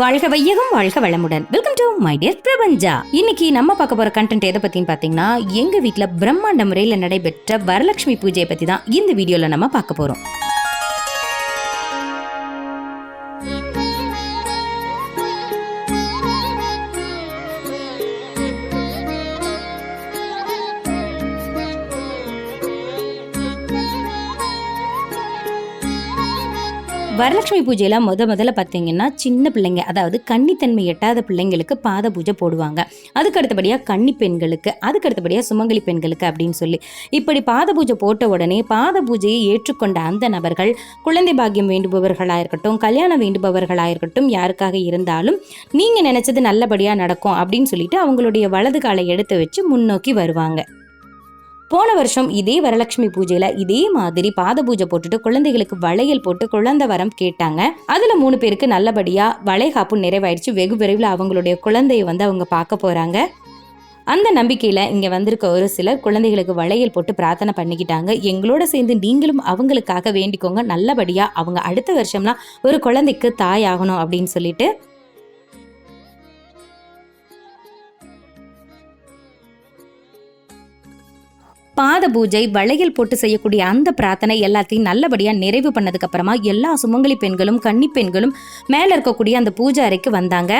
வாழ்க வையகம் வாழ்க வளமுடன். வெல்கம் டு மை டியர் பிரபஞ்சா இன்னைக்கு நம்ம பார்க்க போற கண்டென்ட் எதை பத்தின்னு பாத்தீங்கன்னா எங்க வீட்ல பிரம்மாண்ட முறையில நடைபெற்ற வரலட்சுமி பூஜையை பத்தி தான் இந்த வீடியோல நம்ம பார்க்க போறோம். வரலட்சுமி பூஜையெல்லாம் முத முதல்ல பார்த்தீங்கன்னா சின்ன பிள்ளைங்க அதாவது கன்னித்தன்மை எட்டாத பிள்ளைங்களுக்கு பாத பூஜை போடுவாங்க. அதுக்கு அடுத்தபடியாக கன்னி பெண்களுக்கு அதுக்கு அடுத்தபடியாக சுமங்கலி பெண்களுக்கு அப்படின்னு சொல்லி. இப்படி பாத பூஜை போட்ட உடனே பாத பூஜையை ஏற்றுக்கொண்ட அந்த நபர்கள் குழந்தை பாக்கியம் வேண்டுபவர்களாக இருக்கட்டும் கல்யாணம் வேண்டுபவர்களாக இருக்கட்டும் யாருக்காக இருந்தாலும் நீங்கள் நினச்சது நல்லபடியாக நடக்கும் அப்படின்னு சொல்லிட்டு அவங்களுடைய வலது காலை எடுத்து வச்சு முன்னோக்கி வருவாங்க. போன வருஷம் இதே வரலட்சுமி பூஜையில இதே மாதிரி பாத பூஜை போட்டுட்டு குழந்தைகளுக்கு வளையல் போட்டு குழந்தை வரம் கேட்டாங்க. அதுல மூணு பேருக்கு நல்லபடியா வளைகாப்பு நிறைவாயிடுச்சு. வெகு விரைவில் அவங்களுடைய குழந்தையை வந்து அவங்க பார்க்க போறாங்க. அந்த நம்பிக்கையில இங்க வந்திருக்க ஒரு சிலர் குழந்தைகளுக்கு வளையல் போட்டு பிரார்த்தனை பண்ணிக்கிட்டாங்க. எங்களோட சேர்ந்து நீங்களும் அவங்களுக்காக வேண்டிக்கோங்க. நல்லபடியா அவங்க அடுத்த வருஷம்லாம் ஒரு குழந்தைக்கு தாய் ஆகணும் அப்படின்னு சொல்லிட்டு பாத பூஜை வளையல் போட்டு செய்யக்கூடிய அந்த பிரார்த்தனை எல்லாத்தையும் நல்லபடியாக நிறைவு பண்ணதுக்கப்புறமா எல்லா சுமங்கலி பெண்களும் கன்னி பெண்களும் மேலே இருக்கக்கூடிய அந்த பூஜை அறைக்கு வந்தாங்க.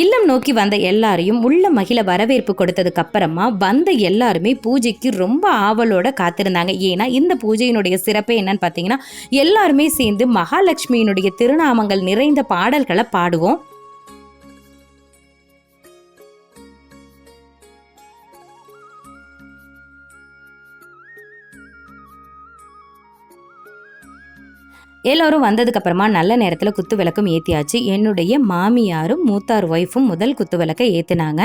இல்லம் நோக்கி வந்த எல்லாரையும் உள்ள மகிழ வரவேற்பு கொடுத்ததுக்கு அப்புறமா வந்த எல்லாருமே பூஜைக்கு ரொம்ப ஆவலோட காத்திருந்தாங்க. ஏன்னா இந்த பூஜையினுடைய சிறப்பே என்னன்னு பார்த்தீங்கன்னா எல்லாருமே சேர்ந்து மகாலட்சுமியினுடைய திருநாமங்கள் நிறைந்த பாடல்களை பாடுவோம். எல்லோரும் வந்ததுக்கு அப்புறமா நல்ல நேரத்தில் குத்து விளக்கும் ஏற்றியாச்சு என்னுடைய மாமியாரும் மூத்தார் ஒய்ஃபும் முதல் குத்து விளக்கை ஏற்றினாங்க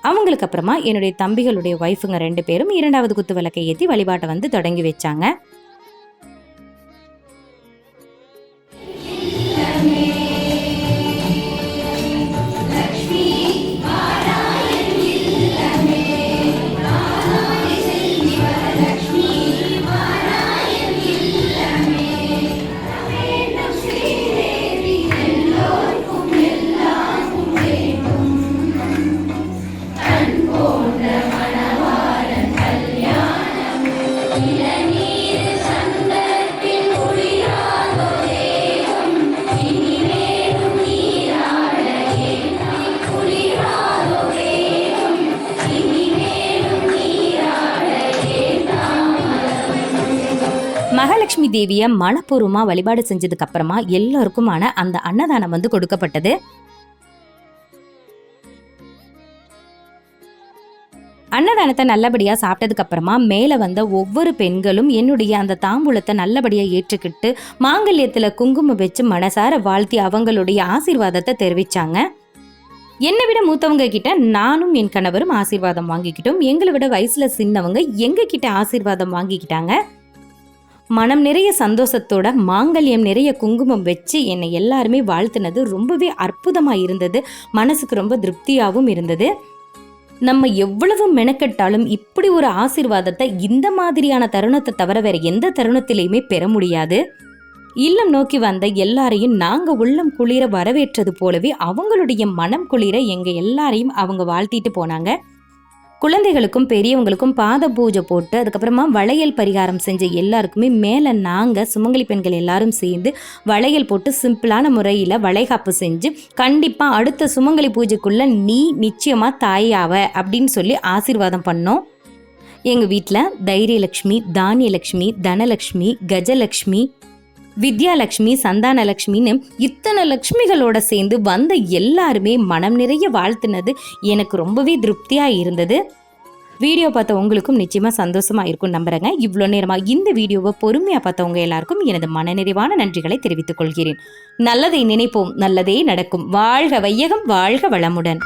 அவங்களுக்கு அப்புறமா என்னுடைய தம்பிகளுடைய ஒய்ஃபுங்க ரெண்டு பேரும் இரண்டாவது குத்து விளக்கை ஏற்றி வழிபாட்டை வந்து தொடங்கி வச்சாங்க. மகாலட்சுமி தேவியை மனப்பூர்வமாக வழிபாடு செஞ்சதுக்கு அப்புறமா எல்லாருக்குமான அந்த அன்னதானம் வந்து கொடுக்கப்பட்டது. அன்னதானத்தை நல்லபடியாக சாப்பிட்டதுக்கு அப்புறமா மேலே வந்த ஒவ்வொரு பெண்களும் என்னுடைய அந்த தாம்பூலத்தை நல்லபடியாக ஏற்றுக்கிட்டு மாங்கல்யத்தில் குங்குமம் வச்சு மனசார வாழ்த்தி அவங்களுடைய ஆசீர்வாதத்தை தெரிவித்தாங்க என்னை விட மூத்தவங்க கிட்ட நானும் என் கணவரும் ஆசீர்வாதம் வாங்கிக்கிட்டோம். எங்களை விட வயசில் சின்னவங்க எங்ககிட்ட ஆசீர்வாதம் வாங்கிக்கிட்டாங்க. மனம் நிறைய சந்தோஷத்தோட மாங்கல்யம் நிறைய குங்குமம் வச்சு என்னை எல்லாருமே வாழ்த்துனது ரொம்பவே அற்புதமாக இருந்தது. மனசுக்கு ரொம்ப திருப்தியாகவும் இருந்தது. நம்ம எவ்வளவு மெனக்கெட்டாலும் இப்படி ஒரு ஆசீர்வாதத்தை இந்த மாதிரியான தருணத்தை தவிர வேற எந்த தருணத்திலையுமே பெற முடியாது. இல்லம் நோக்கி வந்த எல்லாரையும் நாங்கள் உள்ளம் குளிர வரவேற்றது போலவே அவங்களுடைய மனம் குளிர எங்கள் எல்லாரையும் அவங்க வாழ்த்திட்டு போனாங்க. குழந்தைகளுக்கும் பெரியவங்களுக்கும் பாத பூஜை போட்டு அதுக்கப்புறமா வளையல் பரிகாரம் செஞ்ச எல்லாருக்குமே மேலே நாங்கள் சுமங்கலி பெண்கள் எல்லாரும் சேர்ந்து வளையல் போட்டு சிம்பிளான முறையில் வளைகாப்பு செஞ்சு கண்டிப்பாக அடுத்த சுமங்கலி பூஜைக்குள்ளே நீ நிச்சயமாக தாயாவ அப்படின்னு சொல்லி ஆசீர்வாதம் பண்ணோம். எங்கள் வீட்டில் தைரியலக்ஷ்மி தானியலக்ஷ்மி தனலக்ஷ்மி கஜலக்ஷ்மி வித்யாலட்சுமி சந்தானலட்சுமின்னு இத்தனை லக்ஷ்மிகளோட சேர்ந்து வந்த எல்லாருமே மனம் நிறைய வாழ்த்துனது எனக்கு ரொம்பவே திருப்தியாக இருந்தது. வீடியோ பார்த்த உங்களுக்கும் நிச்சயமாக சந்தோஷமாக இருக்கும் நம்புகிறேங்க இவ்வளோ நேரமாக இந்த வீடியோவை பொறுமையாக பார்த்தவங்க எல்லாருக்கும் எனது மனநிறைவான நன்றிகளை தெரிவித்துக் கொள்கிறேன். நல்லதை நினைப்போம் நல்லதே நடக்கும். வாழ்க வையகம் வாழ்க வளமுடன்.